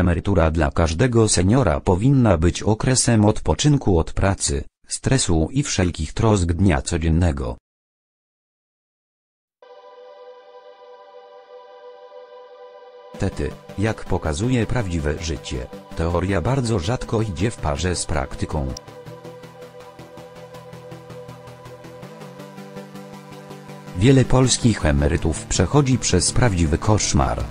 Emerytura dla każdego seniora powinna być okresem odpoczynku od pracy, stresu i wszelkich trosk dnia codziennego. Tety, jak pokazuje prawdziwe życie, teoria bardzo rzadko idzie w parze z praktyką. Wiele polskich emerytów przechodzi przez prawdziwy koszmar.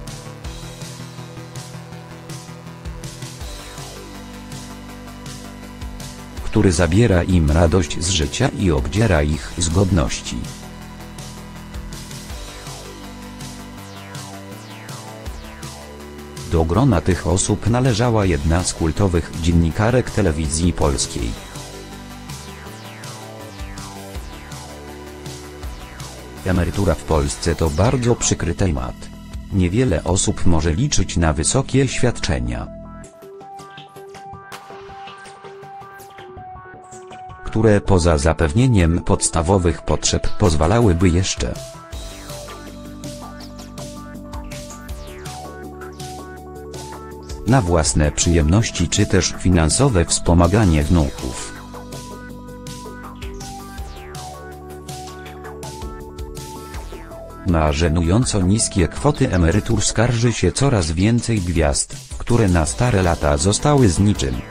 Który zabiera im radość z życia i obdziera ich z godności. Do grona tych osób należała jedna z kultowych dziennikarek telewizji polskiej. Emerytura w Polsce to bardzo przykry temat. Niewiele osób może liczyć na wysokie świadczenia. Które poza zapewnieniem podstawowych potrzeb pozwalałyby jeszcze na własne przyjemności czy też finansowe wspomaganie wnuków. Na żenująco niskie kwoty emerytur skarży się coraz więcej gwiazd, które na stare lata zostały z niczym.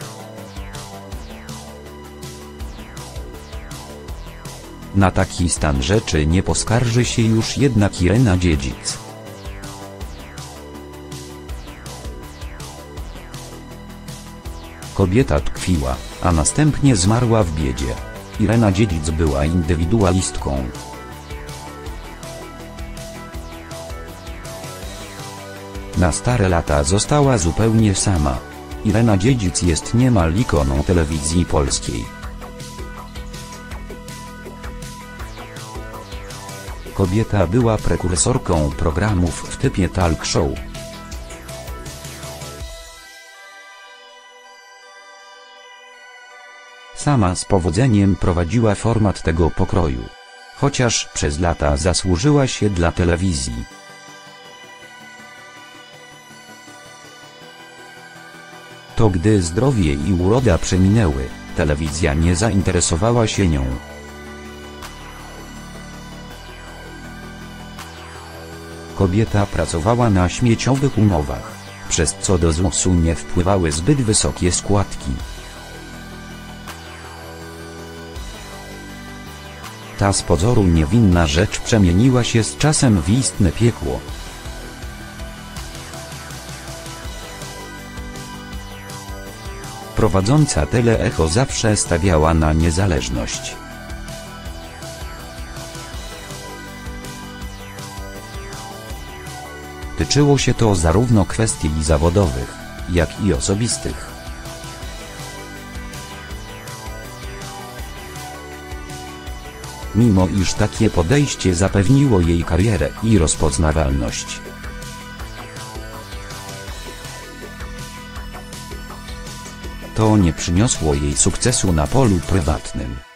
Na taki stan rzeczy nie poskarży się już jednak Irena Dziedzic. Kobieta tkwiła, a następnie zmarła w biedzie. Irena Dziedzic była indywidualistką. Na stare lata została zupełnie sama. Irena Dziedzic jest niemal ikoną telewizji polskiej. Kobieta była prekursorką programów w typie talk show. Sama z powodzeniem prowadziła format tego pokroju. Chociaż przez lata zasłużyła się dla telewizji. To gdy zdrowie i uroda przeminęły, telewizja nie zainteresowała się nią. Kobieta pracowała na śmieciowych umowach, przez co do ZUS-u nie wpływały zbyt wysokie składki. Ta z pozoru niewinna rzecz przemieniła się z czasem w istne piekło. Prowadząca Teleecho zawsze stawiała na niezależność. Tyczyło się to zarówno kwestii zawodowych, jak i osobistych. Mimo iż takie podejście zapewniło jej karierę i rozpoznawalność. To nie przyniosło jej sukcesu na polu prywatnym.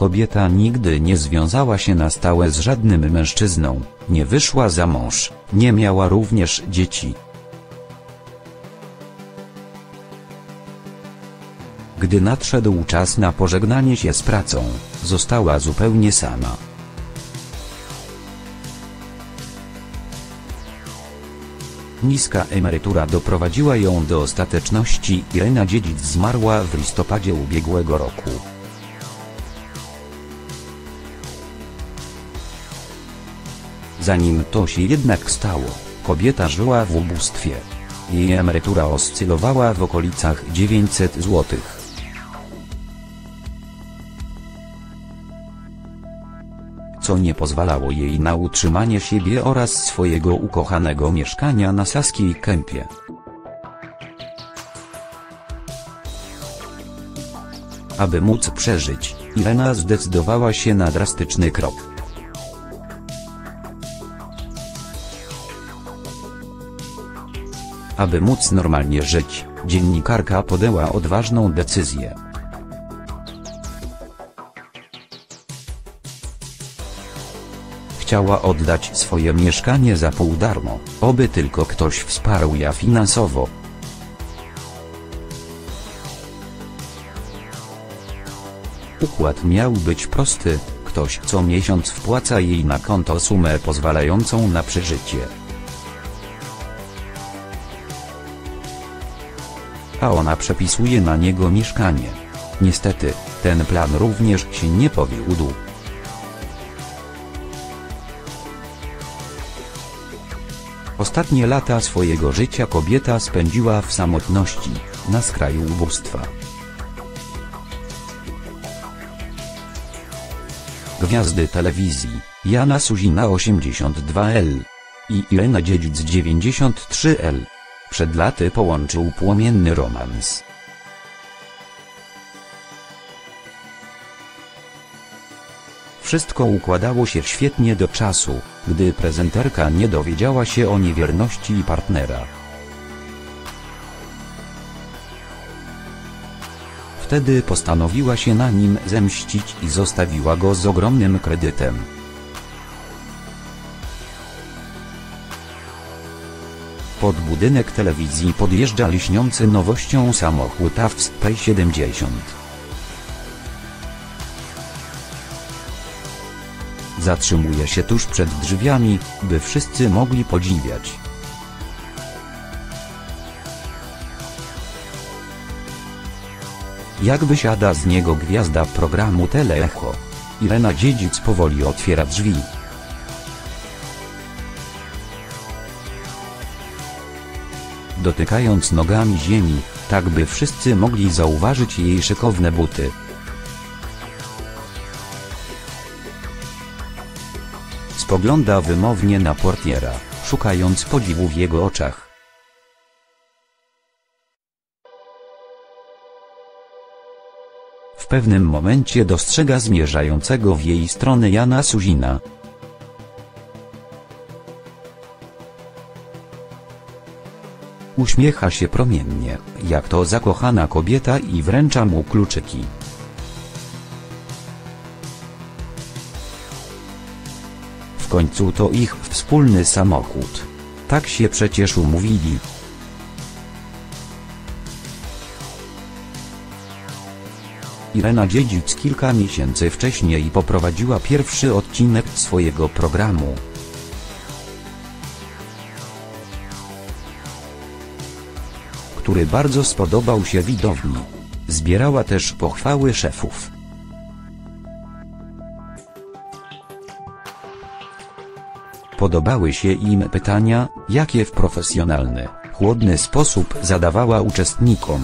Kobieta nigdy nie związała się na stałe z żadnym mężczyzną, nie wyszła za mąż, nie miała również dzieci. Gdy nadszedł czas na pożegnanie się z pracą, została zupełnie sama. Niska emerytura doprowadziła ją do ostateczności Irena Dziedzic zmarła w listopadzie ubiegłego roku. Zanim to się jednak stało, kobieta żyła w ubóstwie. Jej emerytura oscylowała w okolicach 900 zł. Co nie pozwalało jej na utrzymanie siebie oraz swojego ukochanego mieszkania na Saskiej Kępie. Aby móc przeżyć, Irena zdecydowała się na drastyczny krok. Aby móc normalnie żyć, dziennikarka podjęła odważną decyzję. chciała oddać swoje mieszkanie za pół darmo, oby tylko ktoś wsparł ją finansowo. Układ miał być prosty, ktoś co miesiąc wpłaca jej na konto sumę pozwalającą na przeżycie. A ona przepisuje na niego mieszkanie. Niestety, ten plan również się nie powiódł. Ostatnie lata swojego życia kobieta spędziła w samotności, na skraju ubóstwa. Gwiazdy telewizji, Jana Suzina 82L i Irena Dziedzic 93L. Przed laty połączył płomienny romans. Wszystko układało się świetnie do czasu, gdy prezenterka nie dowiedziała się o niewierności partnera. Wtedy postanowiła się na nim zemścić i zostawiła go z ogromnym kredytem. Pod budynek telewizji podjeżdża liśniący nowością samochód AWS P70. Zatrzymuje się tuż przed drzwiami, by wszyscy mogli podziwiać. Jak wysiada z niego gwiazda programu Teleecho. Irena Dziedzic powoli otwiera drzwi. Dotykając nogami ziemi, tak by wszyscy mogli zauważyć jej szykowne buty. Spogląda wymownie na portiera, szukając podziwu w jego oczach. W pewnym momencie dostrzega zmierzającego w jej stronę Jana Suzina. Uśmiecha się promiennie, jak to zakochana kobieta i wręcza mu kluczyki. W końcu to ich wspólny samochód. Tak się przecież umówili. Irena Dziedzic kilka miesięcy wcześniej poprowadziła pierwszy odcinek swojego programu. Który bardzo spodobał się widowni. Zbierała też pochwały szefów. Podobały się im pytania, jakie w profesjonalny, chłodny sposób zadawała uczestnikom.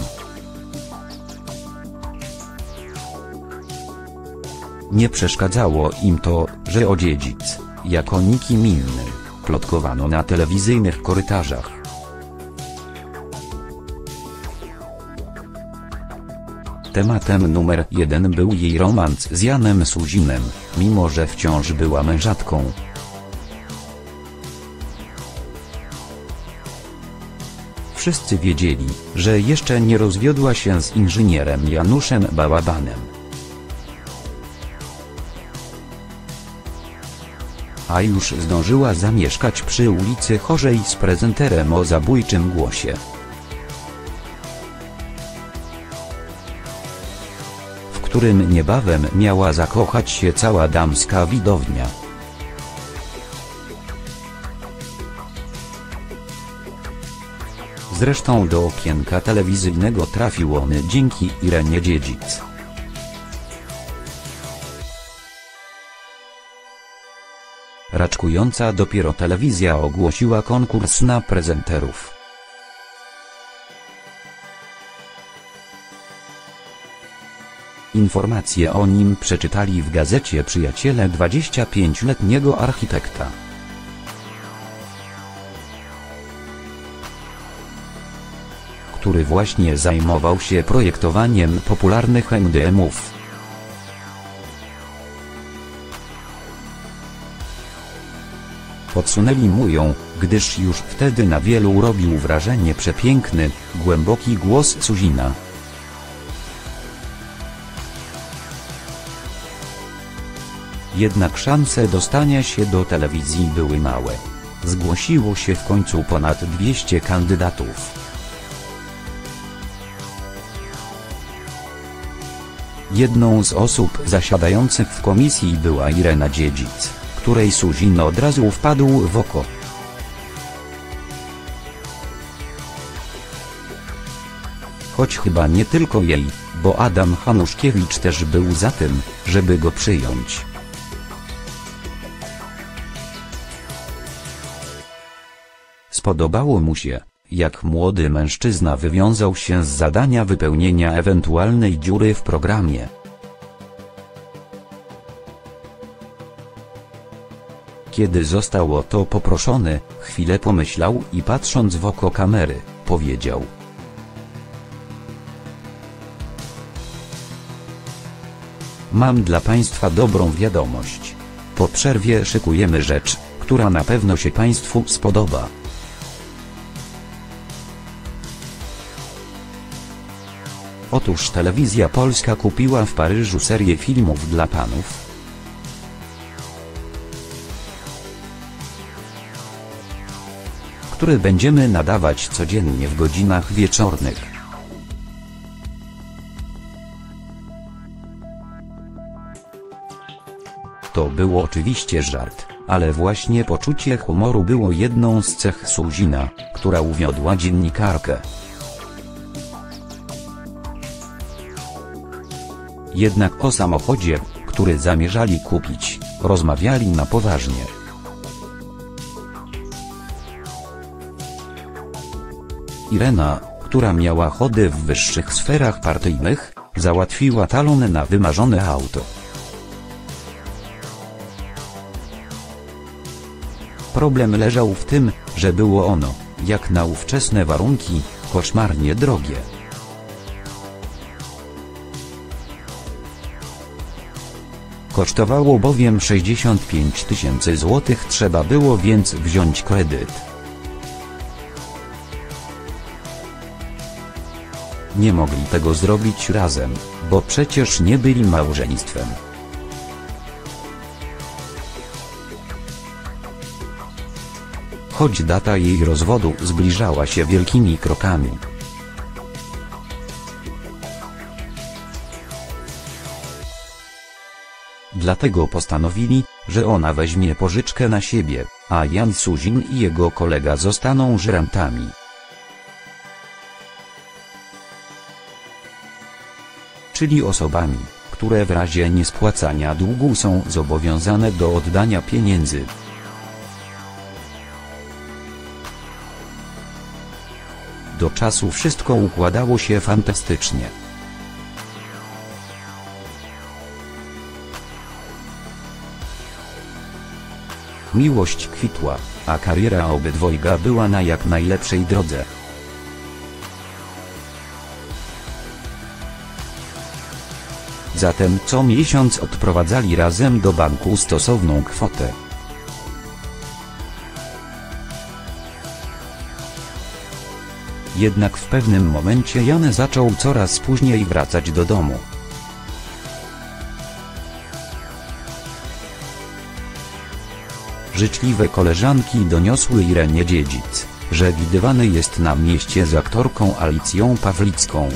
Nie przeszkadzało im to, że o dziedzic, jako nikim innym, plotkowano na telewizyjnych korytarzach. Tematem numer jeden był jej romans z Janem Suzinem, mimo że wciąż była mężatką. Wszyscy wiedzieli, że jeszcze nie rozwiodła się z inżynierem Januszem Bałabanem. A już zdążyła zamieszkać przy ulicy Chorzej z prezenterem o zabójczym głosie. Którym niebawem miała zakochać się cała damska widownia. Zresztą do okienka telewizyjnego trafił on dzięki Irenie Dziedzic. Raczkująca dopiero telewizja ogłosiła konkurs na prezenterów. Informacje o nim przeczytali w gazecie Przyjaciele 25-letniego architekta. który właśnie zajmował się projektowaniem popularnych MDM-ów. Podsunęli mu ją, gdyż już wtedy na wielu robił wrażenie przepiękny, głęboki głos Suzina. Jednak szanse dostania się do telewizji były małe. Zgłosiło się w końcu ponad 200 kandydatów. Jedną z osób zasiadających w komisji była Irena Dziedzic, której Suzin od razu wpadł w oko. Choć chyba nie tylko jej, bo Adam Hanuszkiewicz też był za tym, żeby go przyjąć. Spodobało mu się, jak młody mężczyzna wywiązał się z zadania wypełnienia ewentualnej dziury w programie. Kiedy został o to poproszony, chwilę pomyślał i patrząc w oko kamery, powiedział. Mam dla Państwa dobrą wiadomość. Po przerwie szykujemy rzecz, która na pewno się Państwu spodoba. Otóż telewizja polska kupiła w Paryżu serię filmów dla panów. Które będziemy nadawać codziennie w godzinach wieczornych. To był oczywiście żart, ale właśnie poczucie humoru było jedną z cech Suzina, która uwiodła dziennikarkę. Jednak o samochodzie, który zamierzali kupić, rozmawiali na poważnie. Irena, która miała chody w wyższych sferach partyjnych, załatwiła talon na wymarzone auto. Problem leżał w tym, że było ono, jak na ówczesne warunki, koszmarnie drogie. Kosztowało bowiem 65 tysięcy złotych trzeba było więc wziąć kredyt. Nie mogli tego zrobić razem, bo przecież nie byli małżeństwem. Choć data jej rozwodu zbliżała się wielkimi krokami. Dlatego postanowili, że ona weźmie pożyczkę na siebie, a Jan Suzin i jego kolega zostaną żerantami. Czyli osobami, które w razie niespłacania długu są zobowiązane do oddania pieniędzy. Do czasu wszystko układało się fantastycznie. Miłość kwitła, a kariera obydwojga była na jak najlepszej drodze. Zatem co miesiąc odprowadzali razem do banku stosowną kwotę. Jednak w pewnym momencie Jan zaczął coraz później wracać do domu. Życzliwe koleżanki doniosły Irenie Dziedzic, że widywany jest na mieście z aktorką Alicją Pawlicką.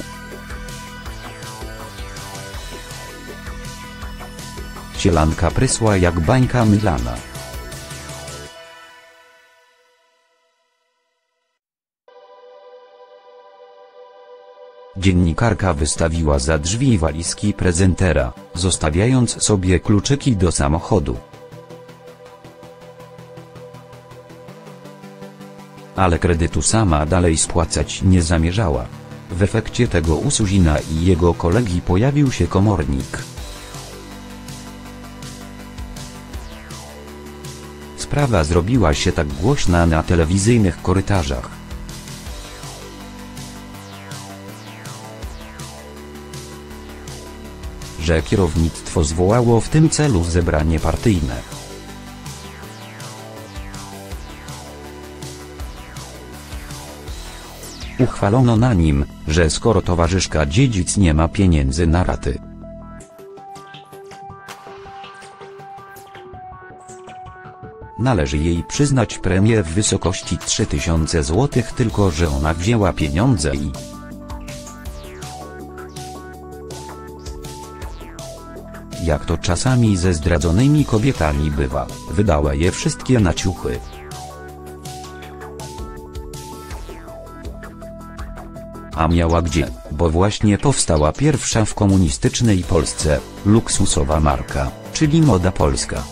Sielanka prysła jak bańka mylana. Dziennikarka wystawiła za drzwi walizki prezentera, zostawiając sobie kluczyki do samochodu. Ale kredytu sama dalej spłacać nie zamierzała. W efekcie tego u Suzina i jego kolegi pojawił się komornik. Sprawa zrobiła się tak głośna na telewizyjnych korytarzach. że kierownictwo zwołało w tym celu zebranie partyjne. Uchwalono na nim, że skoro towarzyszka dziedzic nie ma pieniędzy na raty, Należy jej przyznać premię w wysokości 3000 zł tylko że ona wzięła pieniądze i Jak to czasami ze zdradzonymi kobietami bywa, wydała je wszystkie na ciuchy. A miała gdzie, bo właśnie powstała pierwsza w komunistycznej Polsce, luksusowa marka, czyli Moda Polska.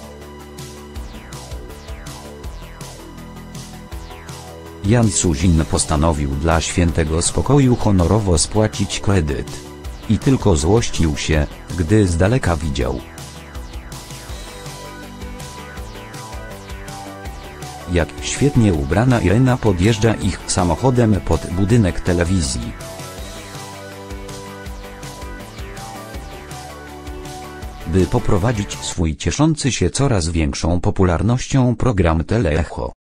Jan Suzin postanowił dla świętego spokoju honorowo spłacić kredyt. I tylko złościł się, gdy z daleka widział. Jak świetnie ubrana Irena podjeżdża ich samochodem pod budynek telewizji. By poprowadzić swój cieszący się coraz większą popularnością program Teleecho.